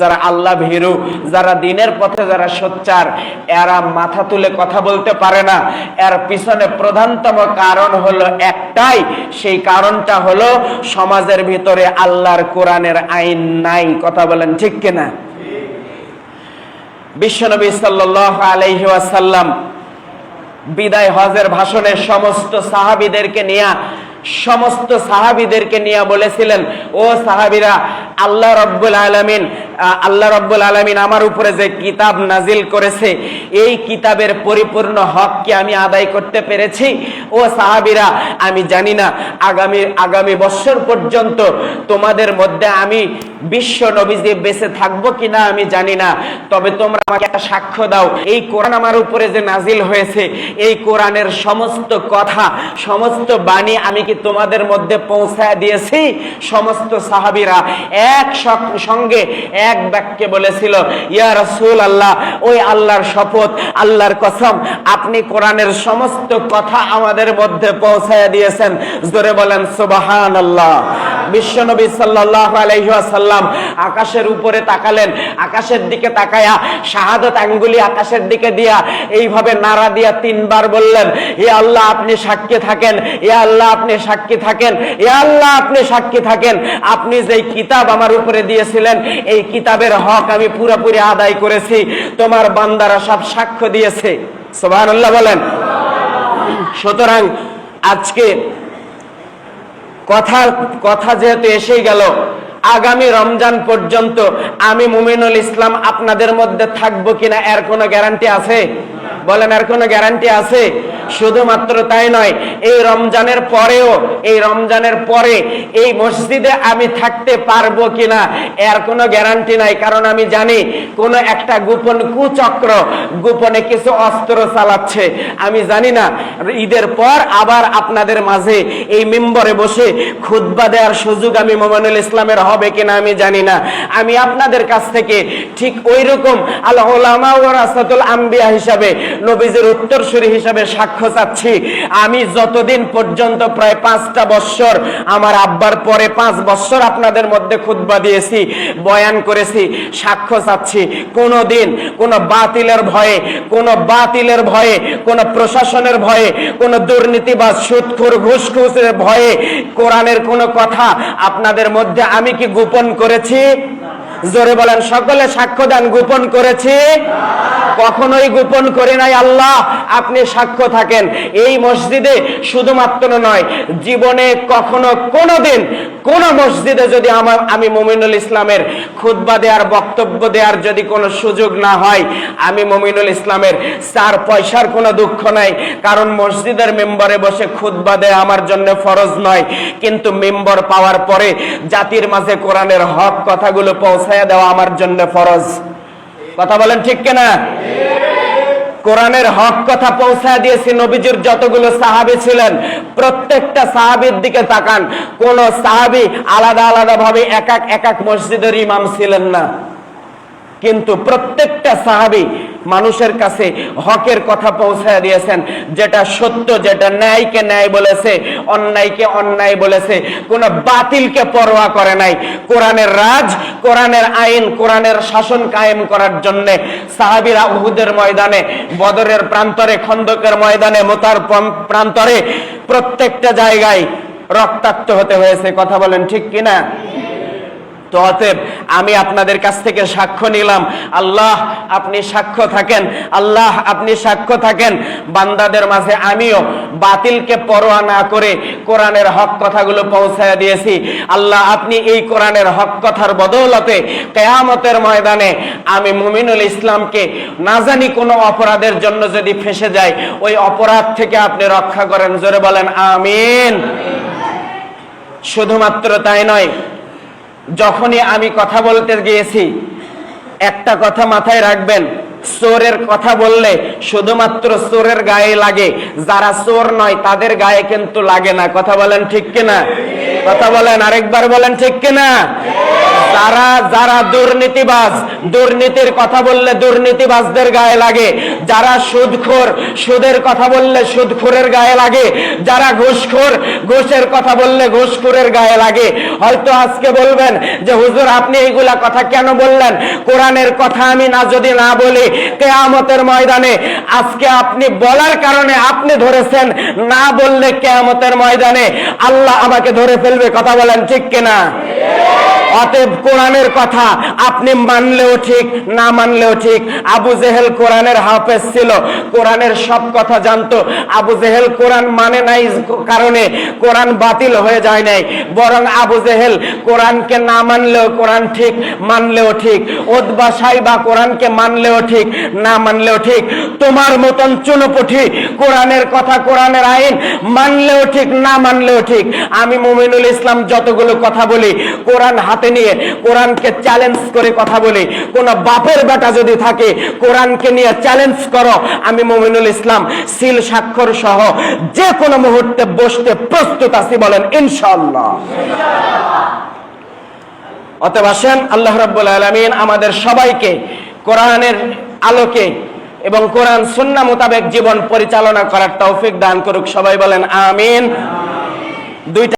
যারা আল্লাহ ভীরু, যারা দিনের পথে যারা সোচ্চার, এরা মাথা তুলে কথা বলতে পারে না। এর পিছনে প্রধানতম কারণ হলো একটাই, সেই কারণটা হলো সমাজের ভিতরে আল্লাহর কোরআনের আইন নাই। কথা বলেন ঠিক কিনা? বিশ্বনবী সাল্লাহ আলাইহি ওয়াসাল্লাম বিদায় হজের ভাষণে সমস্ত সাহাবিদেরকে নিয়ে সমস্ত সাহাবিদেরকে নিয়ে বলেছিলেন ও সাহাবিরা আল্লাহ রব্বুল আলমিন আল্লাহ রব্বুল আলমিন আমার উপরে যে কিতাব নাজিল করেছে, এই কিতাবের পরিপূর্ণ হক কি আমি আদায় করতে পেরেছি? ও সাহাবিরা, আমি জানি না, আগামী আগামী বছর পর্যন্ত তোমাদের মধ্যে আমি বিশ্ব নবীজি বেঁচে থাকব কিনা আমি জানি না। তবে তোমরা আমাকে একটা সাক্ষ্য দাও, এই কোরআন আমার উপরে যে নাজিল হয়েছে, এই কোরআনের সমস্ত কথা, সমস্ত বাণী আমি কি তোমাদের মধ্যে পৌঁছায় দিয়েছি? সমস্ত সাহাবিরা এক সঙ্গে এক বাক্যে বলেছিল, ইয়া রসুল আল্লাহ ওই আল্লাহর শপথ, আল্লাহর কসম, আপনি কোরআনের সমস্ত কথা আমাদের মধ্যে পৌঁছায় দিয়েছেন। জোরে বলেন সুবাহান আল্লাহ বিশ্বনবী সাল্লাহ আলহিহাসাল্লাম আকাশের উপরে তাকালেন, আকাশের দিকে তাকায়া শাহাদত আঙ্গুলি আকাশের দিকে দিয়া এইভাবে নাড়া দিয়া তিনবার বললেন এ আল্লাহ, আপনি সাক্ষী থাকেন এ আল্লাহ, আপনি সাক্ষী থাকেন এ আল্লাহ, আপনি সাক্ষী থাকেন। আপনি যেই কিতাব আমার উপরে দিয়েছিলেন, এই কিতাবের হক আমি পুরোপুরি আদায় করেছি। তোমার বান্দারা সব সাক্ষ্য দিয়েছে। সোবাহ বলেন। সুতরাং আজকে কথা কথা যেহেতু এসেই গেল, আগামী রমজান পর্যন্ত আমি মুমিনুল ইসলাম আপনাদের মধ্যে থাকব কিনা এর কোনো গ্যারান্টি আছে? বলেন, এর কোনো গ্যারান্টি আছে? শুধুমাত্র তাই নয়, এই রমজানের পরেও, এই রমজানের পরে এই মসজিদে আমি থাকতে পারব কিনা, এর কোনো গ্যারান্টি নাই। কারণ আমি জানি, কোন একটা গোপন কুচক্র, গোপনে কিছু অস্ত্র চালাচ্ছে। আমি জানি না, ঈদের পর আবার আপনাদের মাঝে এই মেম্বরে বসে খুতবা দেওয়ার সুযোগ আমি মোমানুল ইসলামের হবে কিনা আমি জানি না। আমি আপনাদের কাছ থেকে ঠিক ওই রকম আল্লাহ আম্বিয়া হিসাবে, নবীজের উত্তরসূরি হিসাবে সাক্ষ্য চাচ্ছি আমি যতদিন পর্যন্ত প্রায় পাঁচটা বৎসর আমার আব্বার পরে পাঁচ বৎসর আপনাদের মধ্যে খুতবা দিয়েছি, বয়ান করেছি, সাক্ষ্য চাচ্ছি। কোনো দিন কোনো বাতিলের ভয়ে, কোনো বাতিলের ভয়ে, কোনো প্রশাসনের ভয়ে, কোনো দুর্নীতি বা সুৎখুর, ঘুষখুসের ভয়ে কোরআনের কোনো কথা আপনাদের মধ্যে আমি কি গোপন করেছি? জোরে বলেন, সকলে সাক্ষ্য দান, গোপন করেছি। কখনোই গোপন করে নাই আল্লাহ, আপনি সাক্ষ্য থাকেন। এই মসজিদে শুধুমাত্র নয়, জীবনে কখনো কোনোদিন কোন মসজিদে যদি আমার, আমি মমিনুল ইসলামের খুতবা দেওয়ার, বক্তব্য দেওয়ার যদি কোনো সুযোগ না হয়, আমি মমিনুল ইসলামের চার পয়সার কোনো দুঃখ নাই। কারণ মসজিদের মেম্বারে বসে খুতবা দেয়া আমার জন্য ফরজ নয়। কিন্তু মেম্বার পাওয়ার পরে জাতির মাঝে কোরআনের হক কথাগুলো পৌঁছায়া দেওয়া আমার জন্য ফরজ। কথা বলেন ঠিক কিনা? কোরআনের হক কথা পৌঁছায় দিয়েছি নবীজির যতগুলো সাহাবি ছিলেন, প্রত্যেকটা সাহাবির দিকে তাকান। কোন সাহাবি আলাদা আলাদা ভাবে এক এক এক এক মসজিদের ইমাম ছিলেন না। কিন্তু প্রত্যেকটা সাহাবি মানুষের কাছে হকের কথা পৌঁছায় দিয়েছেন। যেটা সত্য, যেটা ন্যায়কে ন্যায় বলেছে, অন্যায়কে অন্যায় বলেছে, কোন বাতিলকে পরোয়া করে নাই। কোরআনের রাজ, কোরআনের আইন, কোরআনের শাসন কায়েম করার জন্য সাহাবিরা উহুদের ময়দানে, বদরের প্রান্তরে, খন্দকের ময়দানে, মোতার প্রান্তরে প্রত্যেকটা জায়গায় রক্তাক্ত হতে হয়েছে। কথা বলেন ঠিক কিনা? তো অতএব আমি আপনাদের কাছ থেকে সাক্ষ্য নিলাম। আল্লাহ, আপনি সাক্ষ্য থাকেন। আল্লাহ, আপনি সাক্ষ্য থাকেন। বান্দাদের মাঝে আমিও বাতিলকে পরোয়া না করে কোরআনের হক কথাগুলো পৌঁছায় দিয়েছি। আল্লাহ, আপনি এই কোরআনের হক কথার বদৌলতে কেয়ামতের ময়দানে আমি মুমিনুল ইসলামকে না জানি কোনো অপরাধের জন্য যদি ফেসে যায় ওই অপরাধ থেকে আপনি রক্ষা করেন। জোরে বলেন, আমিন। শুধুমাত্র তাই নয় যখনই আমি কথা বলতে গিয়েছি, একটা কথা মাথায় রাখবেন, চোরের কথা বললে শুধুমাত্র চোরের গায়ে লাগে, যারা চোর নয় তাদের গায়ে কিন্তু লাগে না। কথা বলেন ঠিক কিনা? কথা বলেন আরেকবার বলেন ঠিক কিনা? যারা যারা দুর্নীতিবাজ, দুর্নীতির কথা বললে দুর্নীতিবাজদের গায়ে লাগে। যারা সুদখোর, সুদের কথা বললে সুদখোরের গায়ে লাগে। যারা ঘুষখোর, ঘুষের কথা বললে ঘুষখোরের গায়ে লাগে। হয়তো আজকে বলবেন যে, হুজুর, আপনি এইগুলা কথা কেন বললেন? কোরআনের কথা আমি না, যদি না বলি, কেয়ামতের ময়দানে আজকে আপনি বলার কারণে আপনি ধরেছেন, না বললে কেয়ামতের ময়দানে আল্লাহ আমাকে ধরে ফেলবে। কথা বলেন ঠিক কিনা? অতএব কোরআনের কথা আপনি মানলেও ঠিক, না মানলেও ঠিক। আবু জেহেল কোরআনের হাফেজ ছিল, কোরআনের সব কথা জানতো। আবু জেহেল কোরআন মানে নাই কারণে কোরআন বাতিল হয়ে যায় নাই। বরং আবু জেহেল কোরআনকে না মানলেও কোরআন ঠিক, মানলেও ঠিক। ওদবা সাইবা কোরআনকে মানলেও ঠিক, না মানলেও ঠিক। তোমার মতন চুনোপুঠি কোরআনের কথা কোরআনের আইন মানলেও ঠিক, না মানলেও ঠিক। আমি মুমিনুল ইসলাম যতগুলো কথা বলি, কোরআন হাতে নিয়ে কোরআনকে চ্যালেঞ্জ করে কথা বলি। কোন বাপের বেটা যদি থাকে, কোরআনকে নিয়ে চ্যালেঞ্জ করো। আমি মুমিনুল ইসলাম, সিল স্বাক্ষর সহ যে কোনো মুহূর্তে বসতে প্রস্তুত আছি বলেন, ইনশাআল্লাহ। অতএব আসেন, আল্লাহ রাব্বুল আলামিন আমাদের সবাইকে কোরআনের আলোকে এবং কোরআন সুন্নাহ মোতাবেক জীবন পরিচালনা করার তৌফিক দান করুক। সবাই বলেন, আমিন। দুইটা